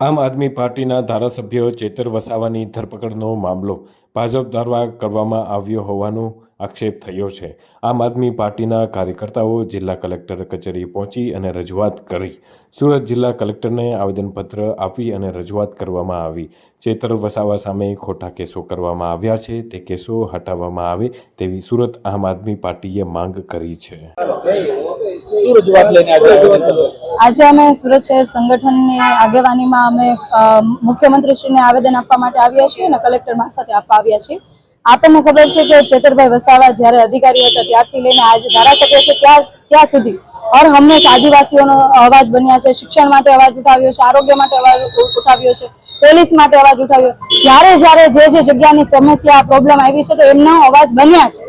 આમ આદમી પાર્ટીના ધારાસભ્ય ચેતર વસાવાની ધરપકડનો મામલો ભાજપ દ્વારા કરવામાં આવ્યો હોવાનો આક્ષેપ થયો છે. આમ આદમી પાર્ટીના કાર્યકર્તાઓ જિલ્લા કલેક્ટર કચેરી પહોંચી અને રજૂઆત કરી. સુરત જિલ્લા કલેક્ટરને આવેદનપત્ર આપી અને રજૂઆત કરવામાં આવી. ચેતર વસાવા સામે ખોટા કેસો કરવામાં આવ્યા છે. તે કેસો હટાવવામાં આવે તેવી સુરત આમ આદમી પાર્ટીએ માંગ કરી છે. શું રજૂઆત લઈને આજે અમે સુરત શહેર સંગઠનની આગેવાનીમાં અમે મુખ્યમંત્રીશ્રીને આવેદન આપવા માટે આવ્યા છીએ અને કલેક્ટર મારફતે આપવા આવ્યા છીએ. આપણને ખબર છે કે ચેતરભાઈ વસાવા જ્યારે અધિકારી હતા ત્યારથી લઈને આજે ધારાસભ્ય છે ત્યાં ત્યાં સુધી હર હંમેશ આદિવાસીઓનો અવાજ બન્યા છે શિક્ષણ માટે અવાજ ઉઠાવ્યો છે આરોગ્ય માટે અવાજ ઉઠાવ્યો છે પોલીસ માટે અવાજ ઉઠાવ્યો. જ્યારે જ્યારે જે જે જગ્યાની સમસ્યા પ્રોબ્લેમ આવી છે તો એમનો અવાજ બન્યા છે.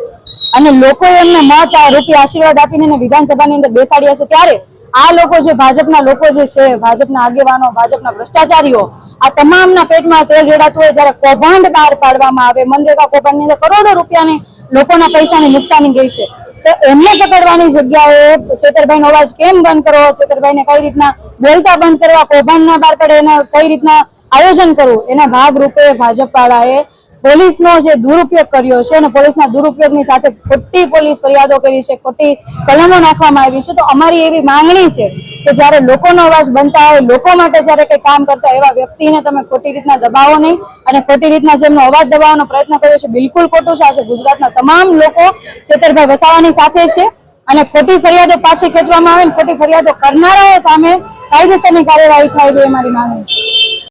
અને લોકોએ એમને મત રૂપી આશીર્વાદ આપીને એને વિધાનસભાની અંદર બેસાડ્યા છે ત્યારે આ લોકો જે ભાજપના લોકો જે છે, ભાજપના આગેવાનો, ભાજપના ભ્રષ્ટાચારીઓ, આ તમામના પેટમાં તેલ રેડાતું હોય જ્યારે કૌભાંડ બહાર પાડવામાં આવે. મનરેગા કૌભાંડની અંદર કરોડો રૂપિયાની લોકોના પૈસાની નુકસાની ગઈ છે. તો એમને પકડવાની જગ્યાએ ચેતરભાઈનો અવાજ કેમ બંધ કરવો ચેતરભાઈને કઈ રીતના બોલતા બંધ કરવા? કૌભાંડ ના બહાર પડે, એના કઈ રીતના આયોજન કરવું? એના ભાગરૂપે ભાજપ વાળાએ પોલીસનો જે દુરુપયોગ કર્યો છે અને પોલીસના દુરુપયોગની સાથે ખોટી પોલીસ ફરિયાદો કરી છે, ખોટી કલમો નાખવામાં આવી છે, તો અમારી એવી માંગણી છે કે જ્યારે લોકોનો અવાજ બનતા હોય, લોકો માટે જ્યારે કંઈ કામ કરતા એવા વ્યક્તિને તમે ખોટી રીતના દબાવો નહીં અને ખોટી રીતના જેમનો અવાજ દબાવવાનો પ્રયત્ન કર્યો છે, બિલકુલ ખોટું છે. આજે ગુજરાતના તમામ લોકો ચેતરભાઈ વસાવાની સાથે છે અને ખોટી ફરિયાદો પાછી ખેંચવામાં આવે ને ખોટી ફરિયાદો કરનારાઓ સામે કાયદેસરની કાર્યવાહી થાય એ મારી માંગણી છે.